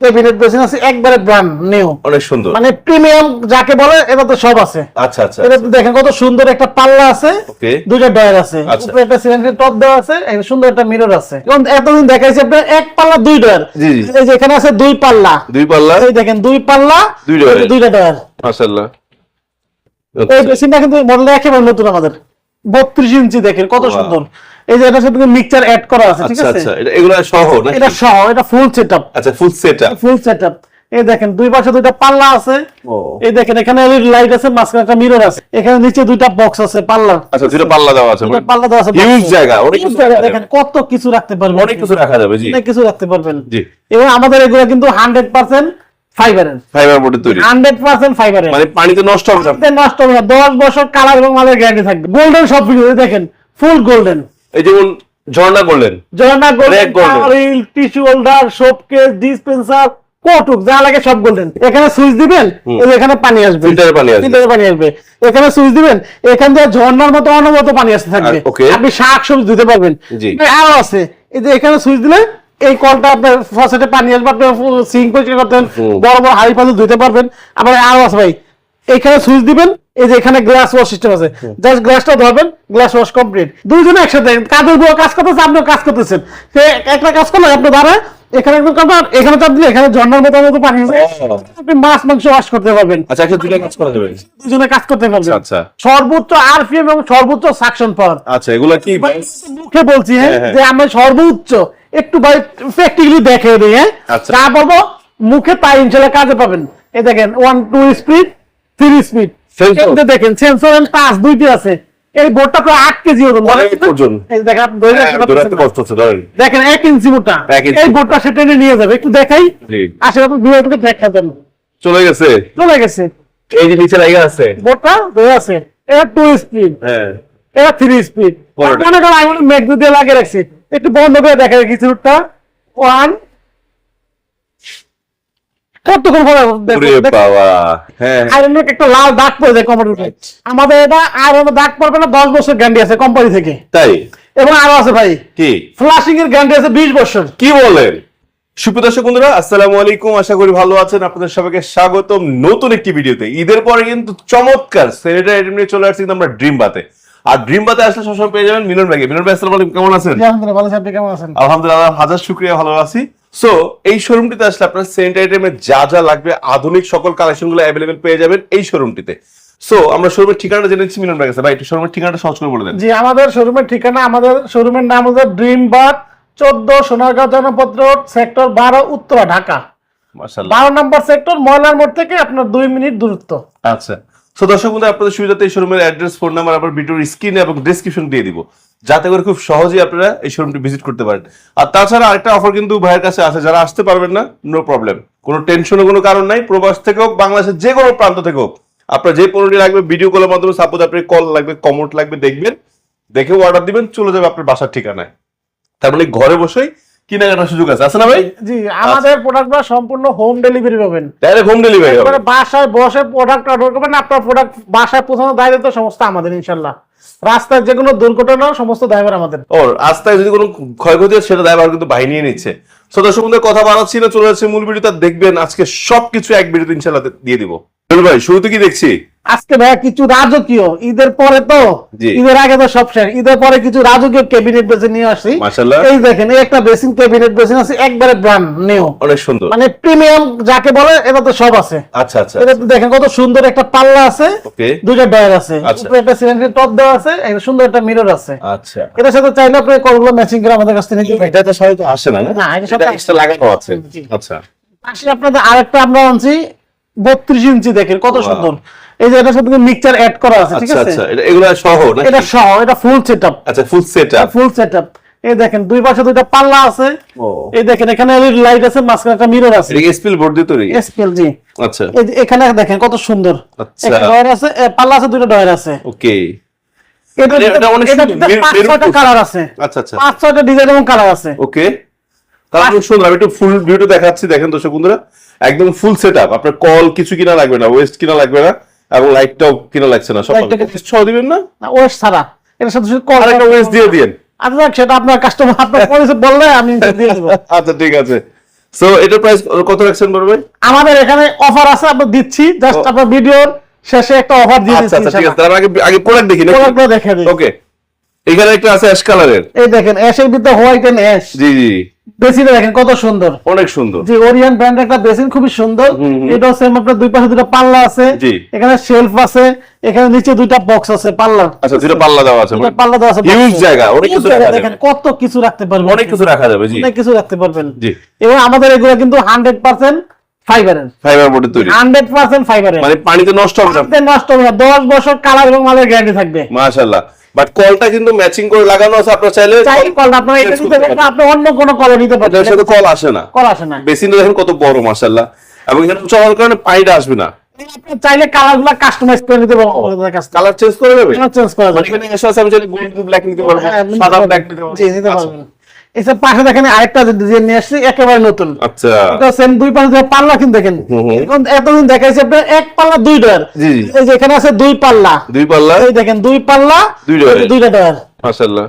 Cabinet basin আছে একবারে brand new অনেক সুন্দর। মানে প্রিমিয়াম যাকে বলে এটা তো সব আছে। আচ্ছা আচ্ছা এটা দেখেন কত সুন্দর একটা পাল্লা আছে দুইটা ডয়ার আছে। আচ্ছা। উপরে একটা সিলিন্ডার টপ দেওয়া আছে একটা সুন্দর একটা মিরর আছে। এবং এতদিন দেখাইছি আপনার এক পাল্লা দুই ডয়ার। এই যে এখানে আছে দুই পাল্লা। দুই পাল্লা? এই দেখেন দুই পাল্লা দুই ডয়ার। দুইটা ডয়ার। মাশাআল্লাহ। এই বেসিনটা কিন্তু মডেল একেবারে নতুন আমাদের। বত্রিশ ইঞ্চি দেখেন কত সুন্দর। এই যে এটার সাথে মিক্সচার অ্যাড করা আছে ঠিক আচ্ছা আছে? আচ্ছা এটা এগুলো সহ নাকি? এটা সহ এটা ফুল সেটআপ আচ্ছা ফুল সেটআপ ফুল সেটআপ এই দেখেন দুই পাশে দুইটা পাল্লা আছে। এই দেখেন এখানে লাইট আছে মাঝখানে একটা মিরর আছে। এখানে নিচে দুইটা বক্স আছে পাল্লা। আচ্ছা দুটো পাল্লা দেওয়া আছে। দুইটা পাল্লা দেওয়া আছে হিউজ জায়গা অনেক কিছু দেখেন কত কিছু রাখতে পারবেন। অনেক কিছু রাখা যাবে জি। অনেক কিছু রাখতে পারবেন। জি। এবং আমাদের এগুলো কিন্তু হান্ড্রেড পার্সেন্ট ফাইবারের ফাইবার বোর্ডে তৈরি। হান্ড্রেড পার্সেন্ট ফাইবারের মানে পানিতে নষ্ট হবে না। নষ্ট হবে না। দশ বছর কালার এবং মালের গ্যারান্টি থাকবে। গোল্ডেন সব ভিডিও দেখেন ফুল গোল্ডেন এই যেমন ঝর্ণা করলেন। Golden reel tissue holder soap case dispenser কটুক যা লাগে সব গোল্ডেন। এখানে সুইচ দিবেন এখানে পানি আসবে। ফিল্টারে পানি আসবে। ফিল্টারে পানি আসবে। এখানে সুইচ দিবেন এখান থেকে ঝর্ণার মতো অনবরত পানি আসতে থাকবে। আপনি শাক সবজি দিতে পারবেন। আরও আছে। এই যে এখানে সুইচ দিলে এই কলটা আপনার ফসেটে পানি আসবে আপনি সিঙ্ক পরিষ্কার করতেন বড় বড় হাড়ি পানি ধুতে পারবেন। আবার আরও আছে ভাই। এখানে সুইচ দিবেন এই যে এখানে গ্লাস ওয়াশ সিস্টেম আছে। জাস্ট গ্লাসটা ধরবেন গ্লাস ওয়াশ কমপ্লিট দুইজনে একসাথে কাদের বুয়া কাজ করতেছে আপনিও কাজ করতেছেন। সে একটা কাজ করলে আপনি দাঁড়ায় এখানে একদম কাপড় এখানে চাপ দিলে এখানে ঝর্ণার মতো মতো পানি আপনি মাছ মাংস ওয়াশ করতে পারবেন। আচ্ছা একটা দুইটা কাজ করা যাবে। দুজনে কাজ করতে পারবেন। আচ্ছা। সর্বোচ্চ আরপিএম এবং সর্বোচ্চ সাকশন পাওয়ার আচ্ছা এগুলা কি? মুখে বলছি হ্যাঁ হ্যাঁ, হ্যাঁ। যে আমরা সর্বোচ্চ একটু ভাই প্র্যাকটিক্যালি দেখে দিই হ্যাঁ। যা মুখে তাই ইনশাল্লাহ কাজে পাবেন। এই দেখেন one two speed three speed Sensor? দেখেন সেন্সর এন্ড টাচ দুইটি আছে। এই বোর্ডটা প্রায় আট কেজি ওজন। দেখেন আপনি এক ইঞ্চি মোটা। এই বোর্ডটা সে টেনে নিয়ে যাবে। একটু দেখাই। দুই থেকে দেখাবেন চলে গেছে? চলে গেছে। এই যে নিচে লাগা আছে? বোর্ডটা ধরে আছে। এটা টু স্পিড হ্যাঁ। এটা থ্রি স্পিড। মনে করেন আমি মেঘদু দিয়ে লাগিয়ে রাখছি। একটু বন্ধ করে দেখা কিছুটা ওয়ান কতক্ষণ বাবা হ্যাঁ। আয়রনের একটা লাল দাগ পড়ে যায় কোম্পানির আমাদের এটা আয়রনের দাগ পড়বে না দশ বছর গ্যারান্টি আছে কোম্পানি থেকে। তাই? এবং আরও আছে ভাই। কি? ফ্লাশিং এর গ্যারান্টি আছে বিশ বছর। কি বলেন? বন্ধুরা আসসালামু আলাইকুম। আশা করি ভালো আছেন। আপনাদের সবাইকে স্বাগতম নতুন একটি ভিডিওতে। ঈদের পরে কিন্তু চমৎকার স্যানিটারি আইটেম নিয়ে চলে আসছি কিন্তু আমরা ড্রিম বাতে আর ড্রিম বাতে আসলে সবসময় পেয়ে যাবেন মিলন ভাইকে। মিলন ভাই আসসালামু আলাইকুম। কেমন আছেন? আলহামদুলিল্লাহ ভালো আপনি কেমন আছেন? আলহামদুলিল্লাহ হাজার শুক্রিয়া ভালো আছি সো এই শোরুমটিতে আসলে আপনার স্যানিটারি আইটেমে যা যা লাগবে আধুনিক সকল কালেকশনগুলো অ্যাভেলেবেল পেয়ে যাবেন এই শোরুমটিতে সো আমরা শোরুমের ঠিকানাটা জেনে নিচ্ছি মিলন ভাই ভাই একটু শোরুমের ঠিকানাটা সহজ করে বলে দেন। জি আমাদের শোরুমের ঠিকানা আমাদের শোরুমের নাম হচ্ছে ড্রিম বাগ চোদ্দ সোনারগাঁও জনপত্র সেক্টর বারো উত্তরা ঢাকা। বারো নম্বর সেক্টর ময়লার মোড় থেকে আপনার দুই মিনিট দূরত্ব। আচ্ছা। সো দর্শক বন্ধু আপনাদের সুবিধাতে এই শোরুমের অ্যাড্রেস ফোন নাম্বার আবার ভিডিওর স্ক্রিনে এবং ডেসক্রিপশন দিয়ে দিব। যাতে করে খুব সহজেই আপনারা এই শোরুমটি ভিজিট করতে পারেন। আর তাছাড়া আরেকটা অফার কিন্তু ভাইয়ের কাছে আছে। যারা আসতে পারবেন না নো প্রবলেম কোনো টেনশনের কোনো কারণ নাই। প্রবাস থেকে হোক, বাংলাদেশের যে কোনো প্রান্ত থেকে হোক, আপনার যে পণ্যটি লাগবে ভিডিও কলের মাধ্যমে সাপোজ আপনি কল লাগবে কমেন্ট লাগবে, দেখবেন। দেখে অর্ডার দিবেন, চলে যাবে আপনার বাসার ঠিকানায়। তার মানে ঘরে বসেই কেনাকাটার সুযোগ আছে। আছে না ভাই? জি আমাদের প্রোডাক্টগুলো সম্পূর্ণ হোম ডেলিভারি পাবেন। ডাইরেক্ট হোম ডেলিভারি হবে। বাসায় বসে প্রোডাক্ট অর্ডার করবেন আপনার প্রোডাক্ট বাসায় পৌঁছানোর দায়িত্ব সমস্ত আমাদের রাস্তায় যে কোনো দুর্ঘটনা সমস্ত ড্রাইভার আমাদের। ও রাস্তায় যদি কোনো ক্ষয়ক্ষতি হয় সেটা দায়ভার কিন্তু বাহিনী নিচ্ছে। বন্ধুদের কথা বাড়াচ্ছি না চলে যাচ্ছে মূল ভিডিওটা দেখবেন আজকে সবকিছু এক ভিডিওতে ইনশাল্লাহ দিয়ে দিব। ভাই শুরুতে কি দেখছি? আজকে ভাইয়া কিছু রাজকীয় ঈদের পরে তো ঈদের আগে তো সব শেষ। ঈদের পরে কিছু রাজকীয় ক্যাবিনেট বেসিন নিয়ে আসছি। এই দেখেন এই একটা বেসিন ক্যাবিনেট বেসিন আছে একবারে ব্র্যান্ড নিউ অনেক সুন্দর। মানে প্রিমিয়াম যাকে বলে এটা তো সব আছে। আচ্ছা আচ্ছা এটা দেখেন কত সুন্দর একটা পাল্লা আছে দুইটা ডয়ার আছে। আচ্ছা। উপরে একটা সিলিন্ডার টপ দেওয়া আছে একটা সুন্দর একটা মিরর আছে। আচ্ছা। এটার সাথে চাইলে আপনি কলগুলো ম্যাচিং করে আমাদের কাছ থেকে নিতে এটা তো সাথে তো আসে না না, এটা সাথে এক্সট্রা লাগানো আছে। আচ্ছা। আপনাদের আরেকটা আমরা আনছি বত্রিশ ইঞ্চি দেখেন কত. সুন্দর। এই যে এটার সাথে মিক্সচার অ্যাড করা আছে ঠিক আচ্ছা আছে? আচ্ছা এটা এগুলো সহ এটা সহ এটা ফুল সেটআপ আচ্ছা ফুল সেটআপ ফুল সেটআপ এই দেখেন দুই পাশে দুইটা পাল্লা আছে। এই দেখেন এখানে লাইট আছে মাঝখানে একটা মিরর আছে। এটা স্পিল বোর্ড দিয়ে তৈরি? এসপিএল জি। আচ্ছা। এই এখানে দেখেন কত সুন্দর। আচ্ছা। ডয়ার আছে পাল্লা আছে দুইটা ডয়ার আছে। ওকে। এটা এটা- অনেক সুন্দর। কালার আছে। আচ্ছা আচ্ছা। পাঁচ ছয়টা ডিজাইন এবং কালার আছে। ওকে। সুন্দর আমি একটু ফুল ভিউটা দেখাচ্ছি দেখেন দর্শক বন্ধুরা। একদম ফুল সেটআপ আপনার কল কিছু কিনা লাগবে না ওয়েস্ট কিনা লাগবে না এবং লাইটটাও কিনা লাগছে না সব দিবেন না? না ওয়েস্ট ছাড়া। সাথে শুধু কল আরেকটা ওয়েস্ট দিয়ে দিন আচ্ছা সেটা আপনার কাস্টমার আপনার পরিচয় বললে আমি দিয়ে দেবো। আচ্ছা ঠিক আছে। সো এটার প্রাইস কত রাখছেন বড় ভাই? আমাদের এখানে অফার আছে আমরা দিচ্ছি। জাস্ট আপনার ভিডিওর শেষে একটা অফার দিয়ে আচ্ছা দিচ্ছি আচ্ছা ঠিক আছে। তার আগে আগে প্রোডাক্ট দেখি Product গুলো দেখে দিই। ওকে এখানে একটা আছে অ্যাশ কালারের এই দেখেন অ্যাশের ভিতরে হোয়াইট এন্ড অ্যাশ জি জি। বেসিনটা দেখেন কত সুন্দর। অনেক সুন্দর। যে ওরিয়ান ব্র্যান্ডের একটা বেসিন খুবই সুন্দর। এটা সেম আপনার দুই পাশে দুটো পাল্লা আছে। এখানে শেলফ আছে এখানে নিচে দুইটা বক্স আছে পাল্লা। আচ্ছা দুটো পাল্লা দেওয়া আছে। দুইটা পাল্লা দেওয়া আছে এ। জায়গা, অনেক কিছু রাখা দেখেন কত কিছু রাখতে পারবেন। অনেক কিছু রাখা যাবে জি। অনেক কিছু রাখতে পারবেন। জি। এবং আমাদের এগুলো কিন্তু হান্ড্রেড পার্সেন্ট ফাইবারের ফাইবার বোর্ডের তৈরি। হান্ড্রেড পার্সেন্ট ফাইবারের মানে পানিতে নষ্ট হবে না। নষ্ট হবে না। দশ বছর কালার এবং মালের গ্যারান্টি থাকবে। মাশাআল্লাহ। বাট কলটা কিন্তু ম্যাচিং করে লাগানো আছে আপনারা চাইলে চাই কল আপনার এটা Change নিতে করতে আপনি অন্য কোন কল নিতে পারেন পারবেন সাথে কল আসে না। কল আসে না। বেসিনটা দেখেন কত বড় মাশাআল্লাহ। এবং এখানে উঁচা হওয়ার কারণে পানিটা আসবে না। চাইলে কালারগুলো কাস্টমাইজ করে নিতে থেকে কালার চেঞ্জ করে দেবে চেঞ্জ করা যাবে। এখানে এসে আছে আমি চাইলে গোল্ড ব্ল্যাক নিতে পারব। হ্যাঁ, সাদা ব্ল্যাক নিতে পারব। জি নিতে আচ্ছা। পারবেন। এসব পাশে দেখেন আরেকটা ডিজাইন নিয়ে আসছি একেবারে নতুন। আচ্ছা। সেম দুই পাল্লা দুই পাল্লা কিন্তু দেখেন। এতদিন দেখাইছে আপনার এক পাল্লা দুই জি। এই যে এখানে আছে দুই পাল্লা। দুই পাল্লা? এই দেখেন দুই পাল্লা দুই দুইটা ডয়ার। মাশাআল্লাহ।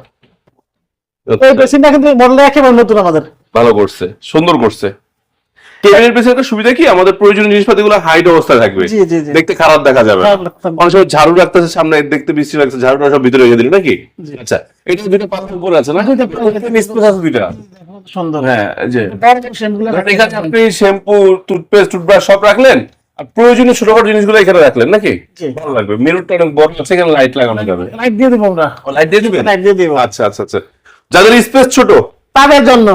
এই মেশিনটা কিন্তু মডেল একেবারে নতুন আমাদের। ভালো করছে সুন্দর করছে। কেবিনের পেছনে একটা সুবিধা কি? আমাদের প্রয়োজনীয় জিনিসপাতিগুলো হাইট অবস্থায় থাকবে। দেখতে খারাপ দেখা যাবে। অনেক সময় ঝাড়ু রাখতেছে সামনে দেখতে বৃষ্টি লাগছে ঝাড়ুটা সব ভিতরে রেখে দিলি নাকি? আচ্ছা এটা দুটো উপরে আছে না? দুইটা আছে। সুন্দর। হ্যাঁ যে। এখানে আপনি শ্যাম্পু টুথপেস্ট টুথব্রাশ সব রাখলেন? আর প্রয়োজনীয় ছোটখাটো জিনিসগুলো এখানে রাখলেন নাকি? ভালো লাগবে। মিররটা অনেক বড় আছে এখানে লাইট লাগানো যাবে। লাইট দিয়ে দেবো আমরা। লাইট দিয়ে দিবেন? লাইট দিয়ে দেবো। আচ্ছা আচ্ছা আচ্ছা। যাদের স্পেস ছোট। তাদের জন্য।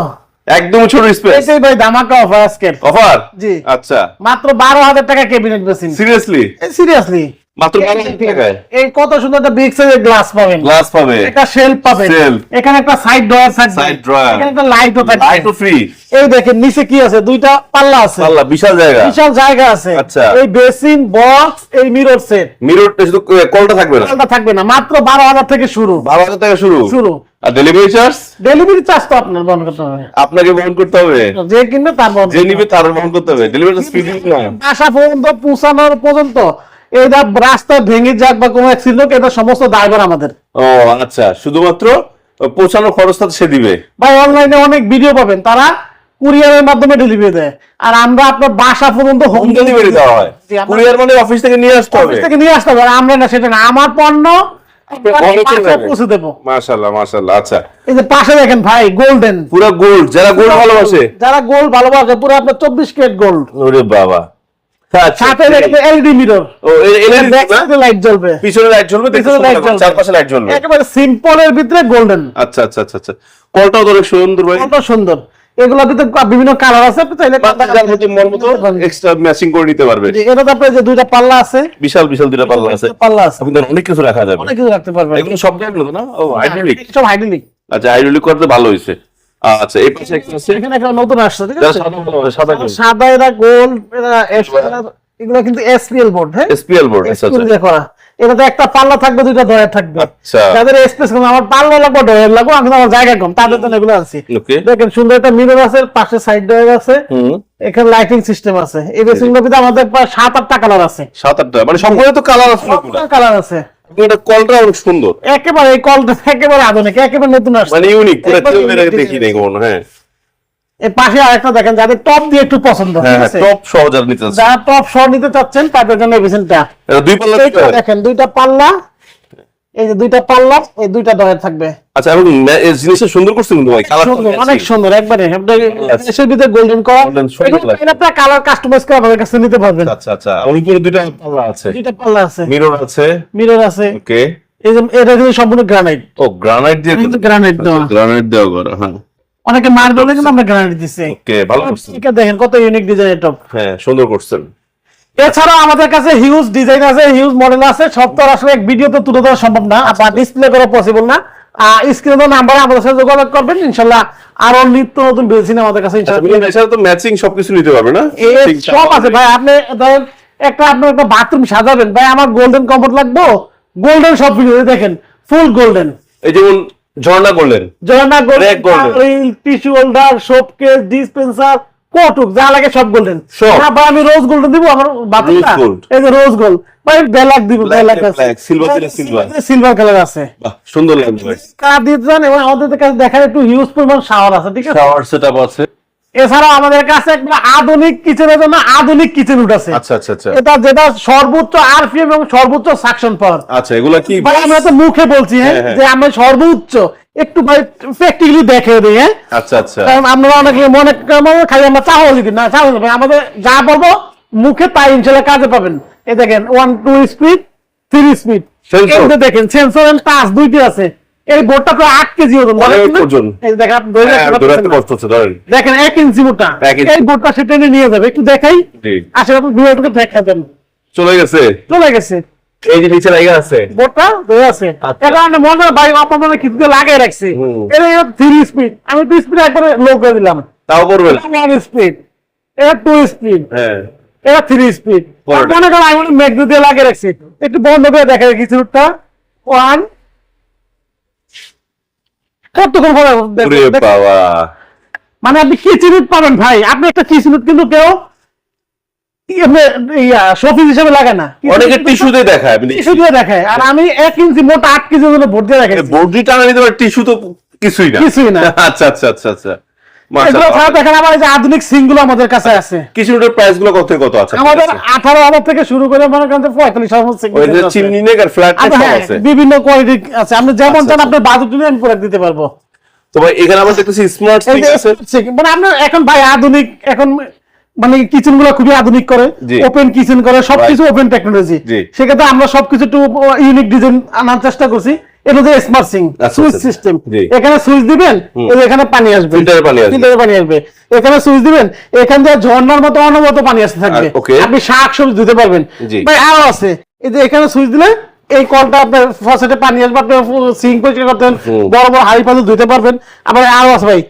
একদম ছোট স্পেস এটাই ভাই ধামাকা অফার আজকে। অফার জি। আচ্ছা। মাত্র বারো হাজার টাকা ক্যাবিনেট বেসিন সিরিয়াসলি সিরিয়াসলি মাত্র বারো হাজার টাকায়? এই কত সুন্দর একটা বিগ সাইজের গ্লাস পাবেন। গ্লাস পাবে। একটা শেলফ পাবেন। এখানে একটা সাইড ড্রয়ার থাকবে Side drawer। এখানে একটা লাইটও থাকবে লাইটও ফ্রি এই দেখেন নিচে কি আছে? দুইটা পাল্লা আছে। পাল্লা বিশাল জায়গা। বিশাল জায়গা আছে। আচ্ছা। এই বেসিন বক্স এই মিরর সেট মিররটা শুধু কলটা থাকবে না? থাকবে না। মাত্র বারো হাজার থেকে শুরু। বারো হাজার টাকা শুরু? শুরু। আর ডেলিভারি চার্জ ডেলিভারি চার্জ তো আপনার বহন করতে হবে। আপনাকে বহন করতে হবে। যে কিনবে তার বহন যে নিবে তার বহন করতে হবে। ডেলিভারি না। বাসা পর্যন্ত পৌঁছানোর পর্যন্ত এটা রাস্তা ভেঙে যাক বা কোনো অ্যাক্সিডেন্ট হোক এটা সমস্ত আমাদের। ও আচ্ছা। শুধুমাত্র পৌঁছানোর খরচটা সে দিবে। ভাই অনলাইনে অনেক ভিডিও পাবেন। তারা কুরিয়ারের মাধ্যমে ডেলিভারি দেয়। আর আমরা আপনার বাসা পর্যন্ত হোম ডেলিভারি দেওয়া হয়। কুরিয়ার মানে অফিস থেকে নিয়ে আসতে হবে। অফিস থেকে নিয়ে আসতে হবে। আর আমরা না সেটা না। আমার পণ্য পৌঁছে দেবো। মাশাআল্লাহ মাশাআল্লাহ। আচ্ছা। এই যে পাশে দেখেন ভাই গোল্ডেন পুরো গোল্ড যারা গোল্ড ভালোবাসে। যারা গোল্ড ভালোবাসে পুরো আপনার চব্বিশ ক্যারেট গোল্ড ওরে বাবা। সাথে এলইডি মিরর ও এলইডি ব্যাক না? সাইডে লাইট জ্বলবে। পিছনে লাইট জ্বলবে পিছনে লাইট জ্বলবে। চারপাশে লাইট জ্বলবে। একেবারে সিম্পলের ভিতরে গোল্ডেন আচ্ছা আচ্ছা আচ্ছা আচ্ছা। কলটাও অনেক সুন্দর ভাই। কত সুন্দর। এগুলোর ভিতরে বিভিন্ন কালার আছে আপনি চাইলে মন মতো এক্সট্রা ম্যাচিং করে নিতে পারবে। এটা তো যে দুইটা পাল্লা আছে। বিশাল বিশাল দুটা পাল্লা আছে। পাল্লা আছে। আপনি অনেক কিছু রাখা যাবে। অনেক কিছু রাখতে পারবেন। এগুলো সব জায়গায় না? ও হাইড্রোলিক সব হাইড্রোলিক আচ্ছা হাইড্রোলিক করতে ভালো হয়েছে। আচ্ছা এই পাশে একটা আছে। এখানে একটা নতুন আসছে ঠিক আছে? সাদা সাদা এরা এরা এগুলো কিন্তু এসপিএল বোর্ড হ্যাঁ? এসপিএল বোর্ড আচ্ছা আচ্ছা। করা। এটাতে একটা পাল্লা থাকবে দুইটা থাকবে। আচ্ছা। যাদের স্পেস কম আমার পাল্লা লাগবে ডয়ার লাগবে আমার জায়গা কম তাদের জন্য এগুলো আছে দেখেন সুন্দর একটা মিরর আছে পাশে সাইড ডয়ার আছে। এখানে লাইটিং সিস্টেম আছে। এই বেসিং আমাদের প্রায় সাত আটটা কালার আছে। সাত আটটা মানে সম্পূর্ণ তো কালার আছে। কালার আছে। এটা কলটা অনেক সুন্দর। একেবারে এই কলটা একেবারে আধুনিক একেবারে নতুন আসছে। মানে ইউনিক পুরো design দেখি নাই কোনো হ্যাঁ। পাশে আরেকটা দেখেন যাদের টপ দিয়ে একটু পছন্দ হ্যাঁ হ্যাঁ? টপ আর নিতে যারা টপ নিতে চাচ্ছেন তাদের জন্য এই বেসিনটা দুই পাল্লা দেখেন দুইটা পাল্লা এই যে দুইটা পাল্লা এই দুইটা দয়ের থাকবে। আচ্ছা এবং জিনিসটা সুন্দর করছে কিন্তু ভাই কালার অনেক সুন্দর একবারে। আচ্ছা। এসের ভিতরে গোল্ডেন করা লাগে। আপনার কালার কাস্টমাইজ করে আমাদের কাছে নিতে পারবেন। আচ্ছা আচ্ছা আমার উপরে দুইটা পাল্লা আছে। দুইটা পাল্লা আছে। মিরর আছে। মিরর আছে। ওকে এই যে এটা কিন্তু সম্পূর্ণ গ্রানাইট ও গ্রানাইট দিয়ে কিন্তু গ্রানাইট দেওয়া। গ্রানাইট দেওয়া করা হ্যাঁ। অনেকে মার্বেলে কিন্তু আমরা গ্রানাইট দিচ্ছি ওকে ভালো করছেন। এটা দেখেন কত ইউনিক ডিজাইন এটা হ্যাঁ সুন্দর করছেন। এছাড়াও আমাদের কাছে হিউজ ডিজাইন আছে হিউজ মডেল আছে সব তো আসলে এক ভিডিওতে তুলে ধরা সম্ভব না বা ডিসপ্লে করা পসিবল না। স্ক্রিনে নাম্বারে আমাদের সাথে যোগাযোগ করবেন ইনশাল্লাহ আরও নিত্য নতুন বেসিন আমাদের কাছে আচ্ছা ইনশাল্লাহ এছাড়া তো ম্যাচিং সবকিছু নিতে পারবে না? সব আছে ভাই আপনি ধরেন একটা আপনার একটা বাথরুম সাজাবেন ভাই আমার গোল্ডেন কমফোর্ট লাগবে? গোল্ডেন সব ভিডিও দেখেন ফুল গোল্ডেন এই যেমন ঝর্ণা Black golden। Golden tissue holder soap case dispenser কটুক যা লাগে সব গোল্ডেন। ভাই আমি রোজ গোল্ডেন দিব আমার বাথরুমটা এই যে রোজ গোল্ড ভাই ব্ল্যাক দিব ব্ল্যাক। সিলভার কালার আছে। সুন্দর লাগবে ভাই। কার এবং আমাদের কাছে দেখার একটু হিউজ পরিমাণ শাওয়ার আছে ঠিক আছে? শাওয়ার সেটআপ আছে। এছাড়াও আমাদের কাছে একটা আধুনিক কিচেনের জন্য আধুনিক কিচেন উঠ আছে। আচ্ছা আচ্ছা আচ্ছা। এটা যেটা সর্বোচ্চ আরপিএম এবং সর্বোচ্চ সাকশন পাওয়ার আচ্ছা এগুলা কি ভাই আমরা তো মুখে বলছি হ্যাঁ? হ্যাঁ, হ্যাঁ। যে আমরা সর্বোচ্চ। একটু ভাই প্র্যাকটিক্যালি দেখে দিই হ্যাঁ? আচ্ছা আচ্ছা। কারণ আমরা অনেক মনে মনে খালি আমরা না আমাদের যা বলব মুখে তাই ইনশাল্লাহ কাজে পাবেন। এই দেখেন one two speed three speed? দেখেন সেন্সর এন্ড টাচ দুইটি আছে। এই বোর্ডটা প্রায় আট কেজি ওজন। দেখেন আপনি হ্যাঁ, দেখেন এক ইঞ্চি মোটা। এই বোর্ডটা সে টেনে নিয়ে যাবে। একটু দেখাই। আসলে আপনি ভিডিওটাকে দেখাবেন চলে গেছে। চলে গেছে। এই যে নিচে লাগা আছে। বোর্ডটা ধরে আছে। আচ্ছা। এটা আমি মনে ভাই আপনার মনে কিছু লাগিয়ে রাখছি। এটা থ্রি স্পিড আমি টু স্পিড একবারে লো করে দিলাম। তাও করবেন ওয়ান স্পিড এটা টু স্পিড হ্যাঁ। এটা থ্রি স্পিড মনে করেন আমি মেঘ দিয়ে লাগিয়ে রাখছি। একটু বন্ধ করে দেখা ওয়ান কতক্ষণ পরে। বাবা। মানে আপনি কি কিচিনুট পাবেন ভাই। আপনি একটা কি কিচিনুট কিন্তু কেউ শোপিস হিসেবে লাগে না। অনেকে টিস্যুতে দেখায় আপনি দেখায়। আর আমি এক ইঞ্চি মোটা আট কেজি ওজনের ভোট দিয়ে রাখি বডি টানা নিতে পারে টিস্যু তো কিছুই না। কিছুই না। আচ্ছা আচ্ছা আচ্ছা আচ্ছা। এগুলো ছাড়া দেখেন আমার যে আধুনিক সিংগুলো আমাদের কাছে আছে। কিছুটার প্রাইসগুলো কত কত আছে? আমাদের আঠারো হাজার থেকে শুরু করে মনে করেন পঁয়তাল্লিশ হাজার সিং চিমনি নেক আর ফ্ল্যাট আচ্ছা, আছে। বিভিন্ন কোয়ালিটি আছে। আপনি যেমন আচ্ছা, চান আচ্ছা। আপনার বাজেট নিয়ে আমি প্রোডাক্ট দিতে পারব। তো ভাই এখানে আমরা দেখতেছি স্মার্ট আছে। মানে আপনার এখন ভাই আধুনিক এখন মানে কিচেনগুলো খুবই আধুনিক করে ওপেন কিচেন করে সবকিছু ওপেন টেকনোলজি সেক্ষেত্রে আমরা সবকিছু একটু ইউনিক ডিজাইন আনার চেষ্টা করছি। এটা হচ্ছে স্মার্ট সিং সুইচ। সিস্টেম এখানে সুইচ দিবেন এখানে পানি আসবে। পানি আসবে। ফিল্টারে পানি আসবে। এখানে সুইচ দিবেন এখান থেকে ঝর্ণার মতো অনবরত পানি আসতে থাকবে। আপনি শাক সবজি দিতে পারবেন। ভাই আরও আছে। এই যে এখানে সুইচ দিলে এই কলটা আপনার ফসেটে পানি আসবে আপনি সিঙ্ক পরিষ্কার করতেন বড় বড় হাই পাতে ধুতে পারবেন। আবার আরও আছে ভাই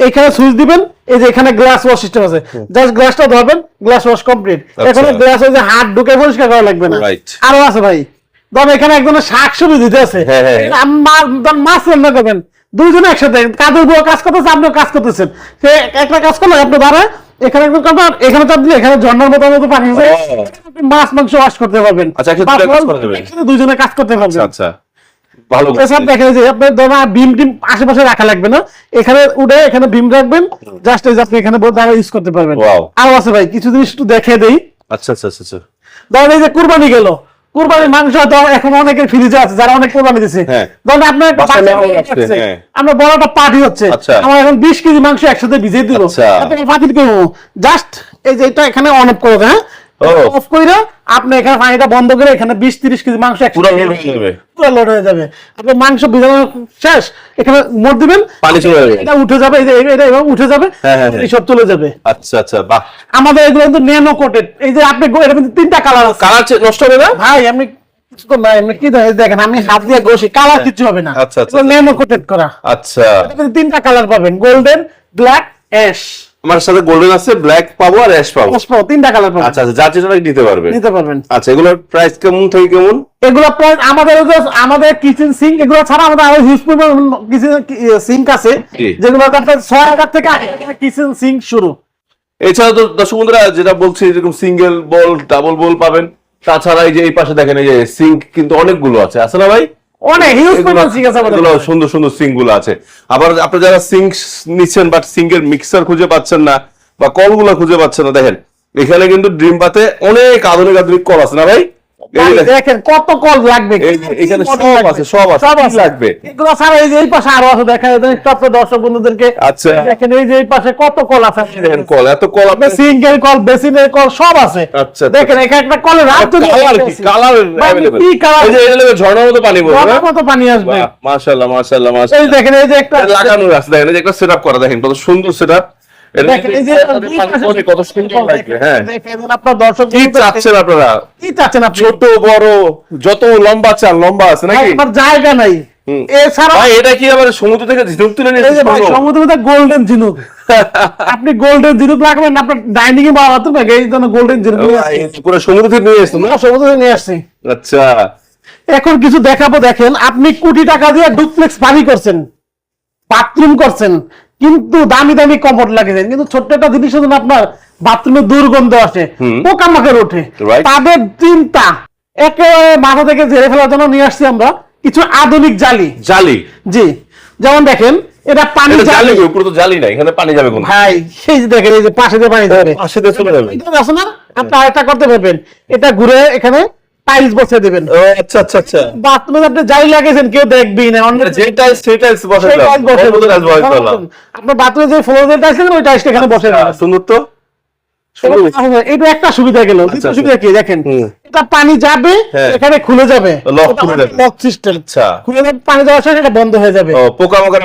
এখানে সুইচ দিবেন এই যে এখানে গ্লাস ওয়াশ সিস্টেম আছে। জাস্ট গ্লাসটা ধরবেন গ্লাস ওয়াশ কমপ্লিট। এখানে গ্লাস যে হাত ঢুকে পরিষ্কার করা লাগবে না. আরও আছে ভাই। ধরেন এখানে একজনের শাক সবজি দিতে আছে। হ্যাঁ, হ্যাঁ, হ্যাঁ। মাছ রান্না করবেন। দুইজনে একসাথে কাদের বুয়া কাজ করতেছে আপনিও কাজ করতেছেন। সে একটা কাজ করলে আপনি দাঁড়ায় এখানে একদম করবেন এখানে চাপ দিলে এখানে ঝর্ণার মতো মতো পানি মাছ মাংস ওয়াশ করতে পারবেন। আচ্ছা, দুইজনে কাজ করতে পারবেন। আচ্ছা আচ্ছা। ভালো দেখেন যে আপনার ধরেন বিম টিম আশেপাশে রাখা লাগবে না। এখানে উঠে এখানে বিম রাখবেন। জাস্ট এই যে আপনি এখানে দাঁড়া ইউজ করতে পারবেন. আরও আছে ভাই কিছু জিনিস একটু দেখে দেই। আচ্ছা আচ্ছা আচ্ছা আচ্ছা। ধরেন এই যে কুরবানি গেল। কুরবানির মাংস হয়তো এখন অনেকের ফ্রিজে আছে যারা অনেক কুরবানি দিছে। হ্যাঁ। ধরেন আপনার হ্যাঁ। আমরা বড় একটা পার্টি হচ্ছে। আচ্ছা। আমার এখন বিশ কেজি মাংস একসাথে ভিজিয়ে দিব। আচ্ছা। আপনি পার্টি করব জাস্ট এই যে এটা এখানে অন অফ করে হ্যাঁ। অফ করে আপনি এখানে পানিটা বন্ধ করে এখানে বিশ তিরিশ কেজি মাংস পুরো লোড হয়ে যাবে। পুরো লোড হয়ে যাবে। আপনি মাংস ভিজানো শেষ এখানে দিবেন? পানি চলে যাবে। এটা উঠে যাবে এই যে এটা এভাবে উঠে যাবে হ্যাঁ, হ্যাঁ, হ্যাঁ। চলে যাবে। আচ্ছা আচ্ছা বাহ। আমাদের এগুলো কিন্তু ন্যানো কোটেড এই যে আপনি তিনটা কালার আছে। কালার নষ্ট হবে না? ভাই আপনি দেখেন, দেখেন? আমি হাত দিয়ে ঘষি কালার কিছু হবে না। আচ্ছা, আচ্ছা, ন্যানো কোটেড করা। আচ্ছা। তিনটা কালার পাবেন গোল্ডেন ব্ল্যাক অ্যাশ আমার সাথে গোল্ডেন আছে ব্ল্যাক পাবো আর অ্যাশ পাবো। তিনটা কালার পাবেন আচ্ছা আচ্ছা যার যেটা নিতে পারবে। নিতে পারবেন। আচ্ছা এগুলোর প্রাইস কেমন থেকে কেমন? এগুলো প্রায় আমাদের যে আমাদের কিচেন সিঙ্ক এগুলো ছাড়া আমাদের আরও হিউজ পরিমাণ কিচেন সিঙ্ক আছে। যেগুলো আপনার ছয় হাজার থেকে কিচেন সিঙ্ক শুরু। এছাড়া তো দর্শক বন্ধুরা যেটা বলছি এরকম সিঙ্গেল বল ডাবল বল পাবেন। তাছাড়া এই যে এই পাশে দেখেন এই যে সিঙ্ক কিন্তু অনেকগুলো আছে। আছে না ভাই? অনেক হিউজ পরিমাণ সিঙ্ক আছে আমাদের সুন্দর সুন্দর সিংগুলো আছে। আবার আপনি যারা সিঙ্ক নিচ্ছেন বাট সিঙ্কের মিক্সার খুঁজে পাচ্ছেন না বা কলগুলো খুঁজে পাচ্ছেন না দেখেন এখানে কিন্তু ড্রিম বাতে অনেক আধুনিক আধুনিক কল আছে না ভাই? দেখেন, দেখেন কত কল লাগবে এই যে এখানে কি সব model লাগবে? আছে, সব আছে, সব কি আছে লাগবে? এগুলো ছাড়া এই যে এই পাশে আরো আছে দেখেন এই যে সব দর্শক বন্ধুদেরকে আচ্ছা। দেখেন এই যে এই পাশে কত কল আছে দেখেন কল এত কল আপনি সিঙ্গেল কল বেসিনের কল সব আছে আচ্ছা, দেখেন এখানে একটা কলের রাত যদি কালার কি কালার ভাই, अवेलेबल কি কালার এই যে এটা লেগে ঝর্ণার মতো পানি পড়বে না কত পানি আসবে বাহ, মাশাআল্লাহ মাশাআল্লাহ এই মাশাআল্লাহ দেখেন এই যে একটা লাগানো আছে দেখেন এই যে একটা সেটআপ করা দেখেন কত সুন্দর সেটআপ হ্যাঁ। আপনি? ছোট বড় যত লম্বা চান লম্বা আছে নাকি? জায়গা নাই। হুম। এছাড়া ভাই এটা কি আবার সমুদ্র থেকে ঝিনুক তুলে নিয়ে এই যে ভাই এসেছেন? সমুদ্রে গোল্ডেন ঝিনুক। আপনি গোল্ডেন ঝিনুক লাগবেন আপনার ডাইনিং এ বানাতে না এই জন্য গোল্ডেন ঝিনুক। পুরো সমুদ্র থেকে নিয়ে এসেছেন না? সমুদ্র থেকে নিয়ে আসছি। আচ্ছা। এখন কিছু দেখাবো দেখেন আপনি কোটি টাকা দিয়ে ডুপ্লেক্স বাড়ি করছেন বাথরুম করছেন। কিন্তু দামি দামি কমফোর্ট লাগিয়েছেন কিন্তু ছোট্ট একটা জন্য আপনার বাথরুমে দুর্গন্ধ আসে। পোকামাকড় ওঠে। তাদের চিন্তা একেবারে মাথা থেকে ঝেড়ে ফেলার জন্য নিয়ে আসছি আমরা কিছু আধুনিক জালি। জালি? জি যেমন দেখেন এটা পানি জালি। উপরে তো জালি নাই এখানে পানি যাবে কোন ভাই এই যে দেখেন এই যে পাশে দিয়ে পানি যাবে। পাশে দিয়ে চলে যাবে। এটা আছে না? আপনি আরেকটা করতে পারবেন। এটা ঘুরে এখানে টাইলস বসে দিবেন। ও আচ্ছা আচ্ছা আচ্ছা। বাথরুমে আপনি জালি লাগিয়েছেন কেউ না অন্য যে টাইলস সেই টাইলস বসে টাইলস আপনার বাথরুমে যে ফ্লোর টাইলস ওই টাইলসটা এখানে বসে সুন্দর তো। সুন্দর। এটা একটা সুবিধা গেল। আচ্ছা, সুবিধা কি দেখেন এটা পানি যাবে হ্যাঁ। এখানে খুলে যাবে। লক সিস্টেম আচ্ছা। খুলে যাবে পানি যাওয়ার সময় এটা বন্ধ হয়ে যাবে। পোকা মাকার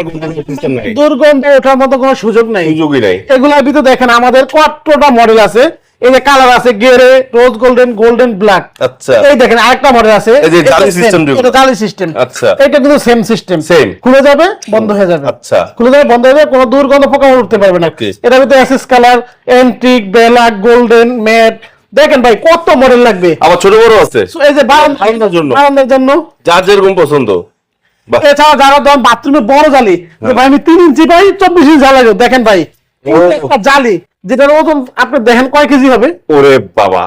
সিস্টেম নাই। দুর্গন্ধ ওঠার মতো কোনো সুযোগ নাই। সুযোগই নাই। এগুলোর ভিতরে দেখেন আমাদের কতটা মডেল আছে। এই যে কালার আছে grey rose golden golden black আচ্ছা। এই দেখেন আরেকটা মডেল আছে। এই যে এটা জালি যেগুলো। এটা জালি সিস্টেম আচ্ছা। এটা কিন্তু সেম সিস্টেম Same। খুলে যাবে বন্ধ হয়ে যাবে। আচ্ছা। খুলে যাবে বন্ধ হয়ে যাবে কোনো দুর্গন্ধ পোকা উঠতে পারবে না. এটার ভিতরে assess colour antique black golden matte দেখেন ভাই কত মডেল লাগবে। আবার ছোট বড় আছে। এই যে বারান্দা- বারান্দার জন্য। বারান্দার জন্য। যার যেরকম পছন্দ। এছাড়া যারা ধরেন বাথরুমে বড় জালি ভাই আমি তিন ইঞ্চি পাই চব্বিশ ইঞ্চি জালি দেখেন ভাই জালি। যেটার ওজন আপনি দেখেন কয় কেজি হবে? ওরে বাবা।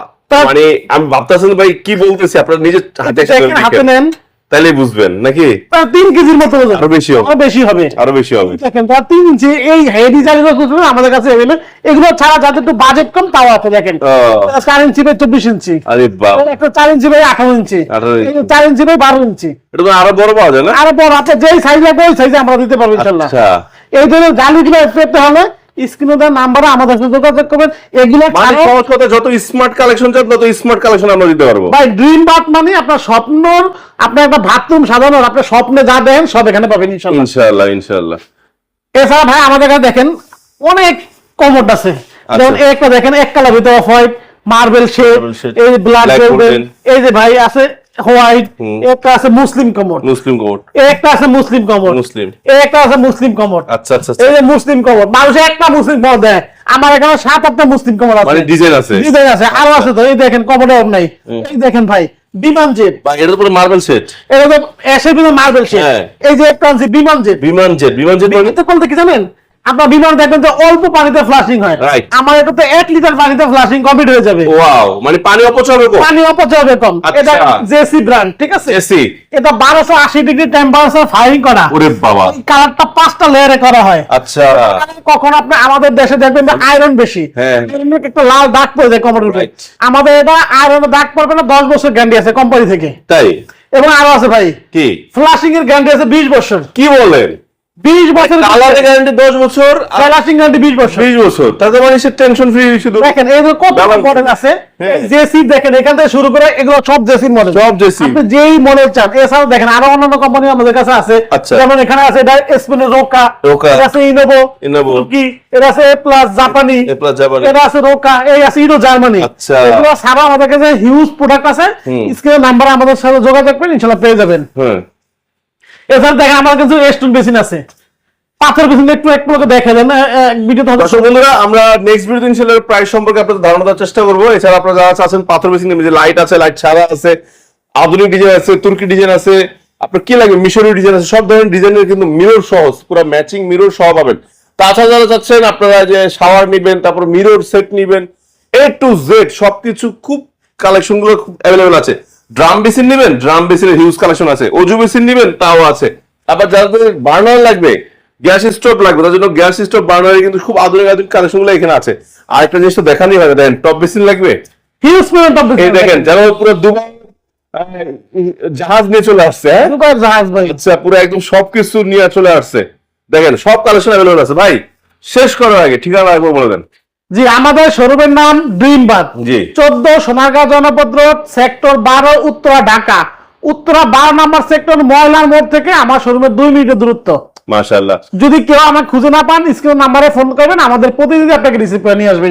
মানে আমি ভাবতেছেন ভাই কি বলতেছি? আপনার নিজের হাতে হাতে নেন। তাহলে বুঝবেন নাকি? তিন কেজির মতো আরও বেশি হবে। আরও বেশি হবে। আরও বেশি হবে। দেখেন তার তিন ইঞ্চি এই খুঁজবেন আমাদের কাছে এভেলেবল এগুলো ছাড়া যাদের একটু বাজেট কম তাও আছে দেখেন। চার ইঞ্চি বাই চব্বিশ ইঞ্চি। আরে বাবা একটা চার ইঞ্চি বাই আঠারো ইঞ্চি। 18 ইঞ্চি। এই যে চার ইঞ্চি বাই বারো ইঞ্চি। এটা তো আরও বড় পাওয়া যায় না? আরও বড় আপনার যেই সাইজ লাগবে ওই সাইজে আমরা দিতে পারব ইনশাল্লাহ। আচ্ছা। এই ধরনের জালিগুলো পেতে হলে স্ক্রিনে নাম্বারে আমাদের সাথে যোগাযোগ করবেন। এগুলো মানে সহজ কথা যত স্মার্ট কালেকশন চান তত স্মার্ট কালেকশন আমরা দিতে পারব। ভাই ড্রিম বাথ মানে আপনার স্বপ্নর আপনার একটা বাথরুম সাজানোর আপনার স্বপ্নে যা দেন সব এখানে পাবেন ইনশাল্লাহ ইনশাআল্লাহ ইনশাআল্লাহ। এছাড়া ভাই আমাদের কাছে দেখেন অনেক কমোড আছে। আচ্ছা। যেমন একটা দেখেন এক কালার ভিতরে অফ হোয়াইট মার্বেল শেড এই ব্ল্যাক। এই যে ভাই আছে হোয়াইট একটা আছে মুসলিম কমোড মুসলিম কোড একটা আছে মুসলিম কমোড মুসলিম একটা আছে মুসলিম কমোড আচ্ছা আচ্ছা এই আচ্ছা। যে মুসলিম কমোড মানুষ একটা মুসলিম কমোড দেয়। আমার এখানে সাত আটটা মুসলিম কমোড আছে। মানে ডিজাইন আছে। ডিজাইন আছে আরও আছে তো এই দেখেন কমোডে নাই। এই দেখেন ভাই বিমান জেট এটা তো পুরো মার্বেল সেট এটা তো মার্বেল হ্যাঁ। এই যে একটা আছে বিমান জেট বিমান জেট বিমান জেট মানে বলতে কি জানেন? আপনার বিমান দেখবেন যে অল্প পানিতে ফ্লাশিং হয়। আমার এটা তো এক লিটার পানিতে ফ্লাশিং কমপ্লিট হয়ে যাবে। ওয়াও মানে পানি অপচয় হবে পানি অপচয় হবে কম। আচ্ছা। এটা জেসি ব্র্যান্ড ঠিক আছে? এসি এটা বারোশো আশি ডিগ্রি টেম্পারেচার ফায়ারিং করা। ওরে বাবা। কালারটা পাঁচটা লেয়ারে করা হয়। আচ্ছা। কখন আপনি আমাদের দেশে দেখবেন আয়রন বেশি। হ্যাঁ। আয়রনের একটা লাল দাগ পড়ে যায় কমরের উপরে আমাদের এটা আয়রনের দাগ পড়বে না দশ বছর গ্যারান্টি আছে কোম্পানি থেকে। তাই? এবং আরও আছে ভাই। কি? ফ্লাশিং এর গ্যারান্টি আছে বিশ বছর। কি বলেন? বিশ বছর কালারে গ্যারান্টি 10 বছর আর ফ্লাশিং গ্যারান্টি বিশ বছর 20 বছর তাতে মানে সে টেনশন ফ্রি শুধু দেখেন এই কত মডেল আছে হ্যাঁ। জেসি দেখেন এখান থেকে শুরু করে এগুলো সব জেসি মডেল সব JC আপনি যেই মডেল চান এছাড়াও দেখেন আরও অন্যান্য কোম্পানি আমাদের কাছে আছে আচ্ছা। যেমন এখানে আছে এটা স্পেনের রোকা রোকা। এটা আছে ইনোভো Innova। তুর্কি এটা আছে এ প্লাস জাপানি এ প্লাস জাপানি। এটা আছে রোকা এই আছে ইনো জার্মানি আচ্ছা। এগুলো ছাড়া আমাদের কাছে হিউজ প্রোডাক্ট আছে হুম। স্ক্রিনের নাম্বারে আমাদের সাথে যোগাযোগ করেন ইনশাআল্লাহ পেয়ে যাবেন হ্যাঁ এছাড়া দেখেন আমার কাছে স্টোন বেসিন আছে। পাথর বেসিন একটু একটু করে দেখা দেন ভিডিও দর্শক বন্ধুরা, আমরা নেক্সট ভিডিওতে ইনশাআল্লাহ প্রাইস সম্পর্কে আপনাদের ধারণা দেওয়ার চেষ্টা করব। এছাড়া আপনারা যারা আছেন, পাথর বেসিং যে লাইট আছে লাইট ছাড়া আছে, আধুনিক ডিজাইন আছে, তুর্কি ডিজাইন আছে, আপনার কি লাগবে? মিশরীয় ডিজাইন আছে, সব ধরনের ডিজাইনের কিন্তু মিরর সহজ, পুরো ম্যাচিং মিরর সহ পাবেন। তাছাড়া যারা চাচ্ছেন, আপনারা যে শাওয়ার নিবেন, তারপর মিরর সেট নিবেন এ টু জেড সবকিছু খুব কালেকশনগুলো খুব অ্যাভেলেবল আছে। ড্রাম বেসিন নেবেন ড্রাম বেসিনের হিউজ কালেকশন আছে। অজু বেসিন নিবেন তাও আছে। আবার যাদের বার্নার লাগবে গ্যাস স্টোভ লাগবে তার জন্য গ্যাস স্টোভ বার্নারে কিন্তু খুব আধুনিক আধুনিক কালেকশনগুলো এখানে আছে। আর একটা জিনিস তো দেখানি হবে দেখেন টপ বেসিন লাগবে। হিউজ পরিমাণ টপ এই দেখেন যারা পুরো দুবাই জাহাজ নিয়ে চলে আসছে হ্যাঁ? জাহাজ ভাই। আচ্ছা পুরো একদম সবকিছু নিয়ে চলে আসছে। দেখেন সব কালেকশন অ্যাভেলেবল আছে। ভাই শেষ করার আগে ঠিকানা একবার বলে দেন। জি আমাদের শোরুমের নাম ড্রিম বাদ জি। চোদ্দ সোনারগাঁ জনপদ রোড সেক্টর বারো উত্তরা ঢাকা। উত্তরা বারো নাম্বার সেক্টর ময়লার মোড় থেকে আমার শোরুমের দুই মিনিটের দূরত্ব। মাশাআল্লাহ। যদি কেউ আমাকে খুঁজে না পান স্ক্রিন নাম্বারে ফোন করবেন আমাদের প্রতিনিধি আপনাকে রিসিভ করে নিয়ে আসবেন